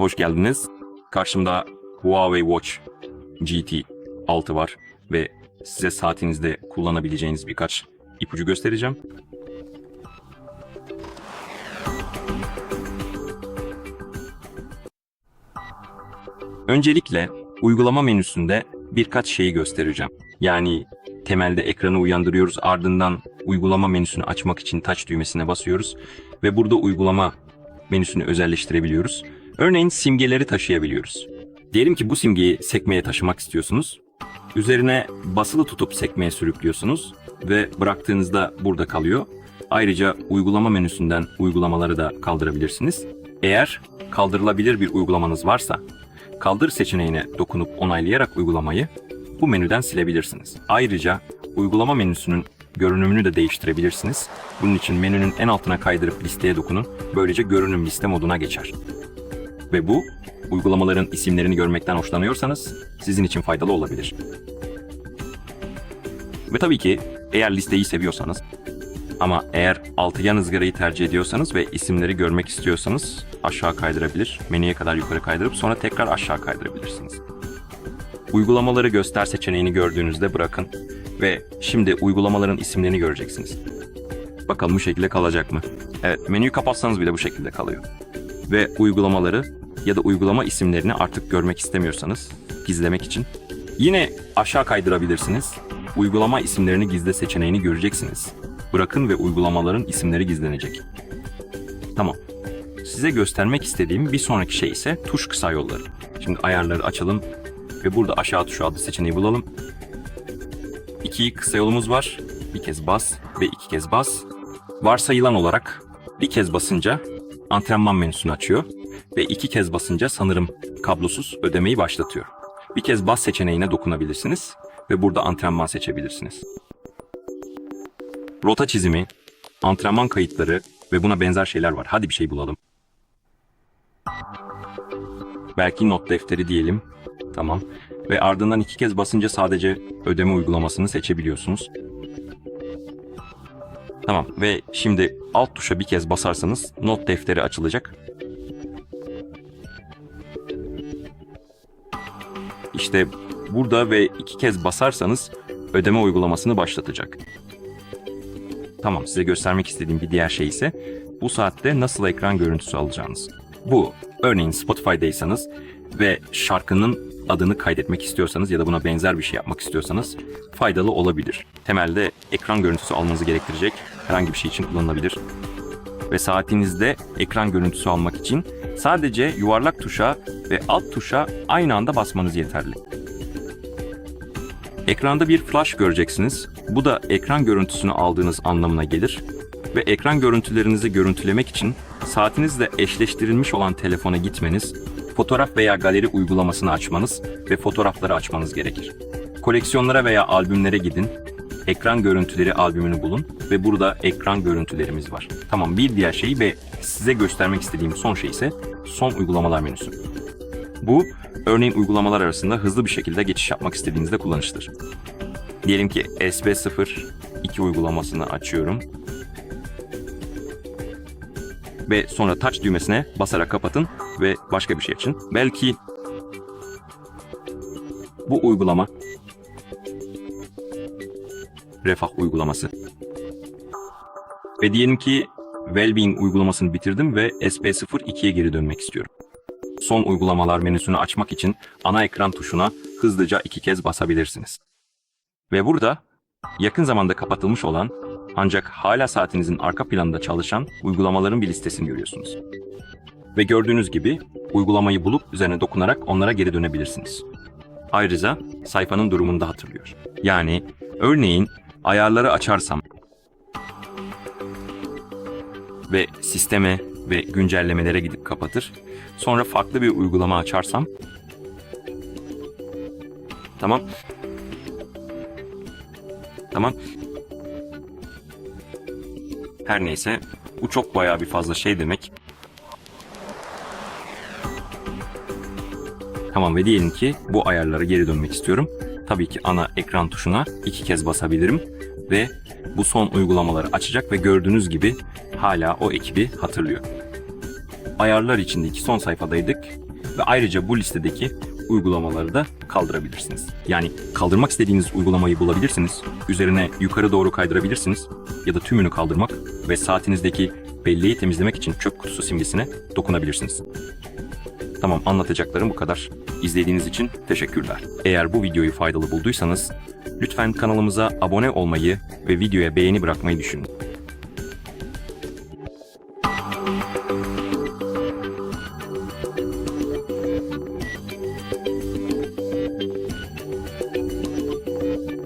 hoş geldiniz. Karşımda Huawei Watch GT 6 var ve size saatinizde kullanabileceğiniz birkaç ipucu göstereceğim. Öncelikle uygulama menüsünde birkaç şeyi göstereceğim. Yani temelde ekranı uyandırıyoruz ardından uygulama menüsünü açmak için taç düğmesine basıyoruz ve burada uygulama menüsünü özelleştirebiliyoruz. Örneğin simgeleri taşıyabiliyoruz. Diyelim ki bu simgeyi sekmeye taşımak istiyorsunuz. Üzerine basılı tutup sekmeye sürüklüyorsunuz ve bıraktığınızda burada kalıyor. Ayrıca uygulama menüsünden uygulamaları da kaldırabilirsiniz. Eğer kaldırılabilir bir uygulamanız varsa kaldır seçeneğine dokunup onaylayarak uygulamayı bu menüden silebilirsiniz. Ayrıca uygulama menüsünün görünümünü de değiştirebilirsiniz. Bunun için menünün en altına kaydırıp listeye dokunun. Böylece görünüm liste moduna geçer. Ve bu uygulamaların isimlerini görmekten hoşlanıyorsanız sizin için faydalı olabilir. Ve tabii ki eğer listeyi seviyorsanız ama eğer altıgen ızgarayı tercih ediyorsanız ve isimleri görmek istiyorsanız aşağı kaydırabilir, menüye kadar yukarı kaydırıp sonra tekrar aşağı kaydırabilirsiniz. Uygulamaları göster seçeneğini gördüğünüzde bırakın ve şimdi uygulamaların isimlerini göreceksiniz. Bakalım bu şekilde kalacak mı? Evet, menüyü kapatsanız bile bu şekilde kalıyor. Ve uygulamaları ya da uygulama isimlerini artık görmek istemiyorsanız gizlemek için yine aşağı kaydırabilirsiniz. Uygulama isimlerini gizle seçeneğini göreceksiniz. Bırakın ve uygulamaların isimleri gizlenecek. Tamam. Size göstermek istediğim bir sonraki şey ise tuş kısa yolları. Şimdi ayarları açalım ve burada aşağı tuşu adlı seçeneği bulalım. İki kısa yolumuz var. Bir kez bas ve iki kez bas. Varsayılan olarak bir kez basınca antrenman menüsünü açıyor ve iki kez basınca sanırım kablosuz ödemeyi başlatıyor. Bir kez bas seçeneğine dokunabilirsiniz ve burada antrenman seçebilirsiniz. Rota çizimi, antrenman kayıtları ve buna benzer şeyler var. Hadi bir şey bulalım. Belki not defteri diyelim. Tamam. Ve ardından iki kez basınca sadece ödeme uygulamasını seçebiliyorsunuz. Tamam ve şimdi alt tuşa bir kez basarsanız not defteri açılacak. İşte burada ve iki kez basarsanız ödeme uygulamasını başlatacak. Tamam size göstermek istediğim bir diğer şey ise bu saatte nasıl ekran görüntüsü alacağınız. Bu örneğin Spotify'daysanız ve şarkının adını kaydetmek istiyorsanız ya da buna benzer bir şey yapmak istiyorsanız faydalı olabilir. Temelde ekran görüntüsü almanızı gerektirecek herhangi bir şey için kullanılabilir. Ve saatinizde ekran görüntüsü almak için sadece yuvarlak tuşa ve alt tuşa aynı anda basmanız yeterli. Ekranda bir flash göreceksiniz. Bu da ekran görüntüsünü aldığınız anlamına gelir. Ve ekran görüntülerinizi görüntülemek için saatinizle eşleştirilmiş olan telefona gitmeniz, fotoğraf veya galeri uygulamasını açmanız ve fotoğrafları açmanız gerekir. Koleksiyonlara veya albümlere gidin, ekran görüntüleri albümünü bulun ve burada ekran görüntülerimiz var. Tamam bir diğer şey ve size göstermek istediğim son şey ise son uygulamalar menüsü. Bu örneğin uygulamalar arasında hızlı bir şekilde geçiş yapmak istediğinizde kullanışlıdır. Diyelim ki SB02 uygulamasını açıyorum. Ve sonra touch düğmesine basarak kapatın ve başka bir şey açın. Belki bu uygulama refah uygulaması. Ve diyelim ki Wellbeing uygulamasını bitirdim ve SB02'ye geri dönmek istiyorum. Son uygulamalar menüsünü açmak için ana ekran tuşuna hızlıca iki kez basabilirsiniz. Ve burada yakın zamanda kapatılmış olan ancak hala saatinizin arka planında çalışan uygulamaların bir listesini görüyorsunuz. Ve gördüğünüz gibi uygulamayı bulup üzerine dokunarak onlara geri dönebilirsiniz. Ayrıca sayfanın durumunu da hatırlıyor. Yani örneğin ayarları açarsam ve sisteme ve güncellemelere gidip kapatır. Sonra farklı bir uygulama açarsam Tamam. Tamam. Her neyse bu çok bayağı bir fazla şey demek. Tamam ve diyelim ki bu ayarlara geri dönmek istiyorum. Tabii ki ana ekran tuşuna iki kez basabilirim ve bu son uygulamaları açacak ve gördüğünüz gibi hala o ekibi hatırlıyor. ayarlar içindeki son sayfadaydık ve ayrıca bu listedeki uygulamaları da kaldırabilirsiniz. Yani kaldırmak istediğiniz uygulamayı bulabilirsiniz, üzerine yukarı doğru kaydırabilirsiniz ya da tümünü kaldırmak ve saatinizdeki belleği temizlemek için çöp kutusu simgesine dokunabilirsiniz. Tamam anlatacaklarım bu kadar. İzlediğiniz için teşekkürler. Eğer bu videoyu faydalı bulduysanız lütfen kanalımıza abone olmayı ve videoya beğeni bırakmayı düşünün.